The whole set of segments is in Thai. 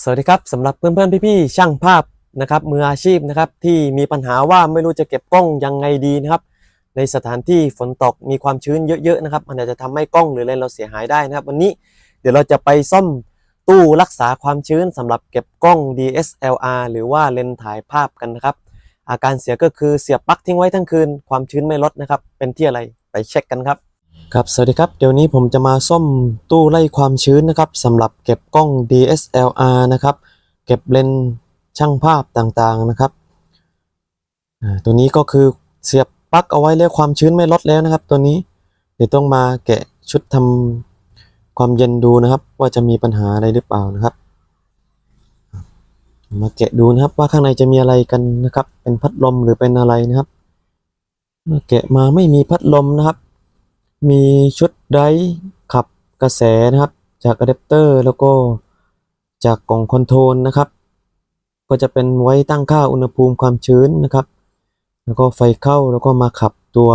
สวัสดีครับสำหรับเพื่อนๆพี่ๆช่างภาพนะครับมืออาชีพนะครับที่มีปัญหาว่าไม่รู้จะเก็บกล้องยังไงดีนะครับในสถานที่ฝนตกมีความชื้นเยอะๆนะครับมันอาจจะทำให้กล้องหรือเลนส์เราเสียหายได้นะครับ วันนี้เดี๋ยวเราจะไปซ่อมตู้รักษาความชื้นสำหรับเก็บกล้อง DSLR หรือว่าเลนส์ถ่ายภาพกันนะครับ อาการเสียก็คือเสียบปลั๊กทิ้งไว้ทั้งคืน ความชื้นไม่ลดนะครับ เป็นที่อะไรไปเช็คกันครับ ครับสวัสดีครับเดี๋ยวนี้ผมจะมาซ่อมตู้ไล่ความชื้นนะครับสำหรับเก็บกล้อง DSLR นะครับ เก็บเลนช่างภาพต่างๆนะครับตัวนี้ก็คือเสียบปลั๊กเอาไว้แล้วความชื้นไม่ลดแล้วนะครับ ตัวนี้เดี๋ยวต้องมาแกะชุดทำความเย็นดูนะครับ ว่าจะมีปัญหาอะไรหรือเปล่านะครับ มาแกะดูนะครับว่าข้างในจะมีอะไรกันนะครับ เป็นพัดลมหรือเป็นอะไรนะครับแกะมาไม่มีพัดลมนะครับ มีชุดไดร์ขับกระแสนะครับ จากอะแดปเตอร์แล้วก็จากกล่องคอนโทรลนะครับ ก็จะเป็นไว้ตั้งค่าอุณหภูมิความชื้นนะครับ แล้วก็ไฟเข้าแล้วก็มาขับตัว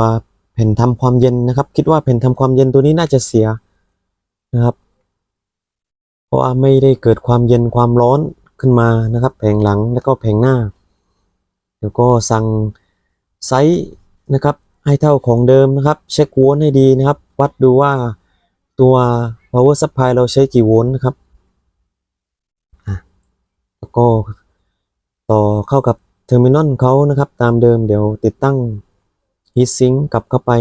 แผ่นทำความเย็นนะครับ คิดว่าแผ่นทำความเย็นตัวนี้น่าจะเสียนะครับ เพราะว่าไม่ได้เกิดความเย็นความร้อนขึ้นมานะครับ แผงหลังแล้วก็แผงหน้า แล้วก็สั่งไซส์นะครับ ให้เท่าของเดิมนะครับ เช็คโวลต์ให้ดีนะครับ วัดดูว่าตัว power supply เราใช้กี่โวลต์นะครับอะแล้วก็ต่อเข้ากับเทอร์มินอลเขานะครับ ตามเดิมเดี๋ยวติดตั้ง heat sink กลับเข้าไป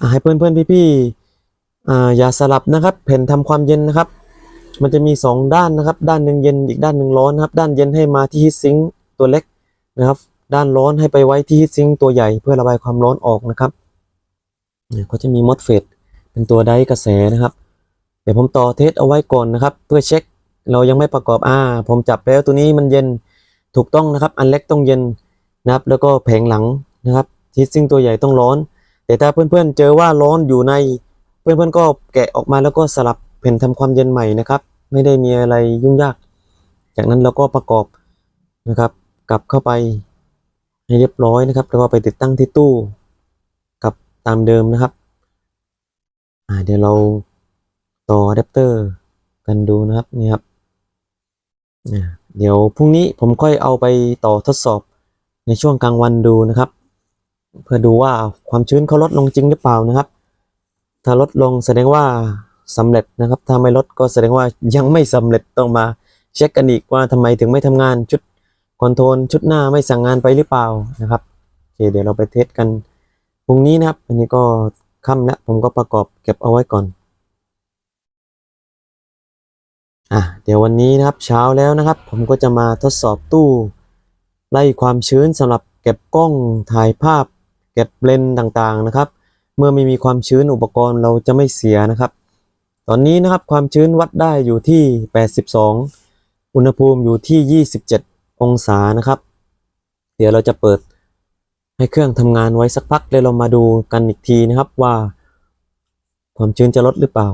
อะให้เพื่อนๆพี่ๆอ่าอย่าสลับนะครับ แผ่นทำความเย็นนะครับ มันจะมี 2 ด้านนะครับ ด้านหนึ่งเย็นอีกด้านหนึ่งร้อนนะครับ ด้านเย็นให้มาที่ heat sink ตัวเล็กนะครับ ด้านร้อนให้ไปไว้ที่ heat sink ตัวใหญ่เพื่อระบายความร้อนออกนะครับเนี่ยก็จะมี MOSFET เป็นตัวไดกระแสนะครับ เดี๋ยวผมต่อเทสเอาไว้ก่อนนะครับ เพื่อเช็คเรายังไม่ประกอบอ่าผมจับแล้วตัวนี้มันเย็นถูกต้องนะครับ อันเล็กต้องเย็นนะครับ แล้วก็แผงหลังนะครับฮีทซิงตัวใหญ่ต้องร้อน แต่ถ้าเพื่อนๆเจอว่าร้อนอยู่ใน เพื่อนๆก็แกะออกมาแล้วก็สลับแผ่นทำความเย็นใหม่นะครับ ไม่ได้มีอะไรยุ่งยาก จากนั้นเราก็ประกอบนะครับ กลับเข้าไป ให้เรียบร้อยนะครับ แล้วก็ไปติดตั้งที่ตู้กับตามเดิมนะครับ อ่าเดี๋ยวเราต่ออะแดปเตอร์กันดูนะครับนี่ครับเดี๋ยวพรุ่งนี้ผมค่อยเอาไปต่อทดสอบในช่วงกลางวันดูนะครับ เพื่อดูว่าความชื้นเขาลดลงจริงหรือเปล่านะครับ ถ้าลดลงแสดงว่าสำเร็จนะครับ ถ้าไม่ลดก็แสดงว่ายังไม่สำเร็จต้องมาเช็คกันอีกว่าทำไมถึงไม่ทำงานชุด คอนโทรลชุดหน้าไม่สั่งงานไปหรือเปล่านะครับโอเคเดี๋ยวเราไปเทสกันพรุ่งนี้นะครับ อันนี้ก็ค่ำแล้วผมก็ประกอบเก็บเอาไว้ก่อนอะเดี๋ยววันนี้นะครับเช้าแล้วนะครับ ผมก็จะมาทดสอบตู้ไล่ความชื้นสำหรับเก็บกล้องถ่ายภาพ เก็บเลนส์ต่างๆนะครับ เมื่อไม่มีความชื้นอุปกรณ์เราจะไม่เสียนะครับ ตอนนี้นะครับความชื้นวัดได้อยู่ที่ 82 อุณหภูมิอยู่ที่ 27 องศานะครับ เดี๋ยวเราจะเปิดให้เครื่องทำงานไว้สักพักแล้วเรามาดูกันอีกทีนะครับว่าความชื้นจะลดหรือเปล่า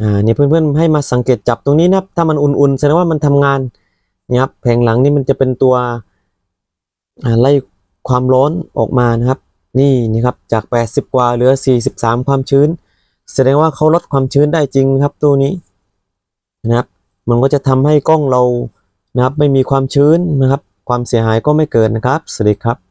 อ่าเนี่ยเพื่อนๆให้มาสังเกตจับตรงนี้นะครับ ถ้ามันอุ่นๆแสดงว่ามันทำงานนี่ยครับแผงหลังนี่มันจะเป็นตัวไล่ความร้อนออกมานะครับ นี่นี่ครับจาก 80 กว่าเหลือ 43 ความชื้น แสดงว่าเขาลดความชื้นได้จริงนะครับตัวนี้นะครับ มันก็จะทำให้กล้องเรา นะครับไม่มีความชื้นนะครับ ความเสียหายก็ไม่เกิดนะครับ สวัสดีครับ